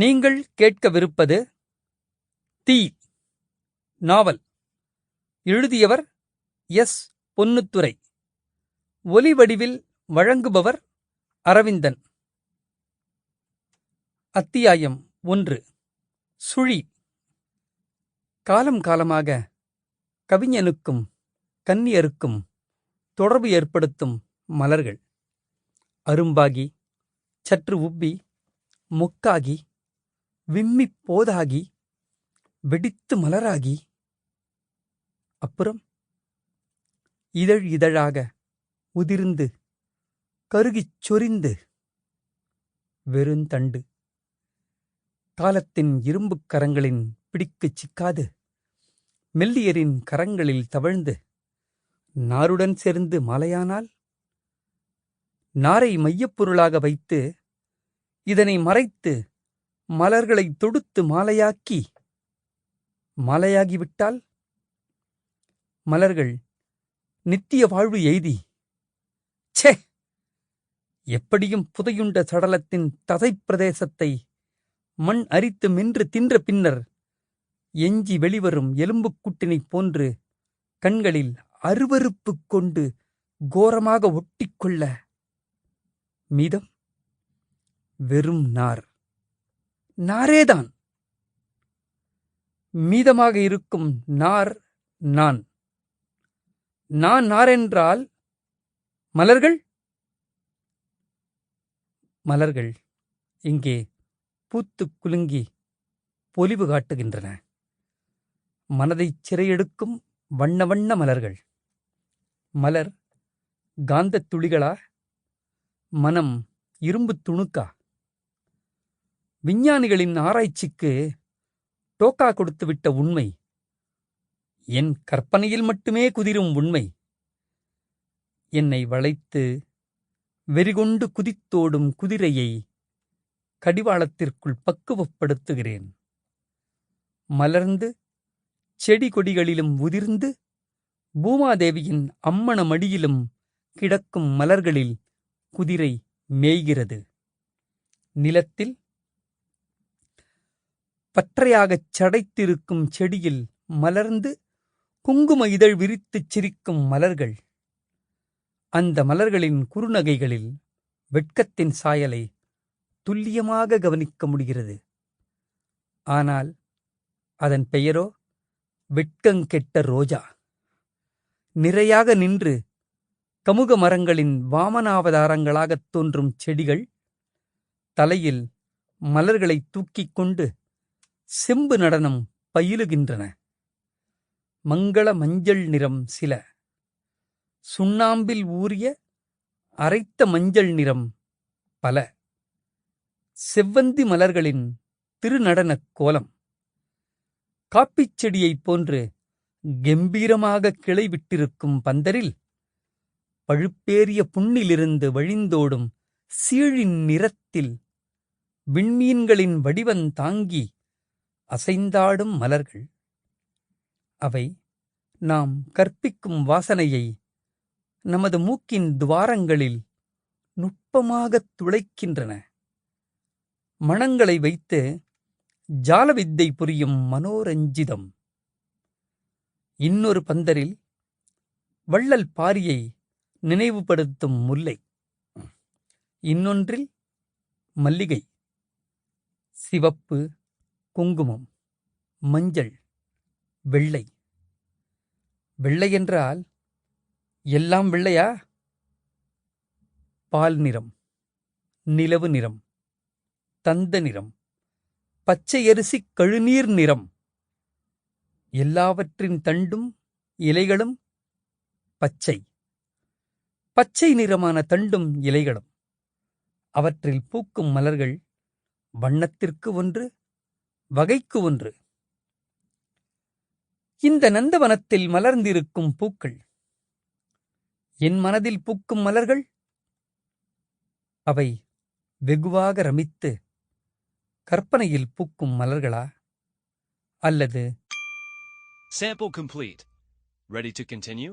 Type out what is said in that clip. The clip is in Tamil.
நீங்கள் கேட்கவிருப்பது தீ நாவல். எழுதியவர் எஸ். பொன்னுத்துரை. ஒலி வடிவில் வழங்குபவர் அரவிந்தன். அத்தியாயம் ஒன்று. சுழி. காலம் காலமாக கவிஞனுக்கும் கன்னியருக்கும் தொடர்பு ஏற்படுத்தும் மலர்கள். அரும்பாகி சற்று உப்பி மொக்காகி விம்மிப் போதாகி வெடித்து மலராகி. அப்புறம் இதழ் இதழாக உதிர்ந்து கருகிச் சொரிந்து வெறுந்தண்டு காலத்தின் இரும்புக் கரங்களின் பிடிக்குச் சிக்காது மெல்லியரின் கரங்களில் தவழ்ந்து நாருடன் சேர்ந்து மாலையானால் நாரை மையப்பொருளாக வைத்து இதனை மறைத்து மலர்களை தொடுத்து மாலையாக்கி மாலையாகிவிட்டால்? மலர்கள் நித்திய வாழ்வு எய்தி. ச்சே! எப்படியும் புதையுண்ட சடலத்தின் தசைப் பிரதேசத்தை மண் அரித்து மென்று தின்ற பின்னர் எஞ்சி வெளிவரும் எலும்புக்கூட்டினைப் போன்று கண்களில் அருவறுப்பு கொண்டு கோரமாக ஒட்டிக்கொள்ள மீதம் வெறும் நார். நாரேதான். மீதமாக இருக்கும் நார் நான். நான் நாரென்றால் மலர்கள்? மலர்கள் இங்கே பூத்துக் குலுங்கி பொலிவு காட்டுகின்றன. மனதைச் சிறையெடுக்கும் வண்ண வண்ண மலர்கள். மலர் காந்தத் துளிகளா? மனம் இரும்புத் துணுக்கா? விஞ்ஞானிகளின் ஆராய்ச்சிக்கு டோக்கா கொடுத்துவிட்ட உண்மை என் கற்பனையில் மட்டுமே குதிரும் உண்மை. என்னை வளைத்து வெறிகொண்டு குதித்தோடும் குதிரையை கடிவாளத்திற்குள் பக்குவப்படுத்துகிறேன். மலர்ந்து செடி கொடிகளிலும் உதிர்ந்து பூமாதேவியின் அம்மண மடியிலும் கிடக்கும் மலர்களில் குதிரை மேய்கிறது. நிலத்தில் பற்றையாகச் சடைத்திருக்கும் செடியில் மலர்ந்து குங்கும இதழ் விரித்துச் சிரிக்கும் மலர்கள். அந்த மலர்களின் குறுநகைகளில் வெட்கத்தின் சாயலை துல்லியமாக கவனிக்க முடிகிறது. ஆனால் அதன் பெயரோ வெட்கங்கெட்ட ரோஜா. நிறையாக நின்று கமுக மரங்களின் வாமனாவதாரங்களாகத் தோன்றும் செடிகள் தலையில் மலர்களைத் தூக்கிக் கொண்டு செம்பு நடனம் பயிலுகின்றன. மங்கள மஞ்சள் நிறம் சில. சுண்ணாம்பில் ஊறிய அரைத்த மஞ்சள் நிறம் பல. செவ்வந்தி மலர்களின் திருநடனக் கோலம். காப்பிச் செடியைப் போன்று கெம்பீரமாக கிளை விட்டிருக்கும் பந்தரில் பழுப்பேறிய புண்ணிலிருந்து வழிந்தோடும் சீழின் நிறத்தில் விண்மீன்களின் வடிவந் தாங்கி அசைந்தாடும் மலர்கள். அவை நாம் கற்பிக்கும் வாசனையை நமது மூக்கின் துவாரங்களில் நுட்பமாகத் துளைக்கின்றன. மணங்களை வைத்து ஜாலவித்தை புரியும் மனோரஞ்சிதம். இன்னொரு பந்தரில் வள்ளல் பாரியை நினைவுபடுத்தும் முல்லை. இன்னொன்றில் மல்லிகை. சிவப்பு குங்குமம் மஞ்சள் வெள்ளை. வெள்ளை என்றால் எல்லாம் வெள்ளையா? பால் நிறம் நிலவு நிறம் தந்த நிறம் பச்சை அரிசி கழுநீர் நிறம். எல்லாவற்றின் தண்டும் இலைகளும் பச்சை. பச்சை நிறமான தண்டும் இலைகளும். அவற்றில் பூக்கும் மலர்கள் வண்ணத்திற்கு ஒன்று வகைக்கு ஒன்று இந்த நந்தவனத்தில் மலர்ந்திருக்கும் பூக்கள் என் மனதில் பூக்கும் மலர்கள் அவை வெகுவாக ரமித்து கற்பனையில் பூக்கும் மலர்களா அல்லது Sample complete. Ready to continue?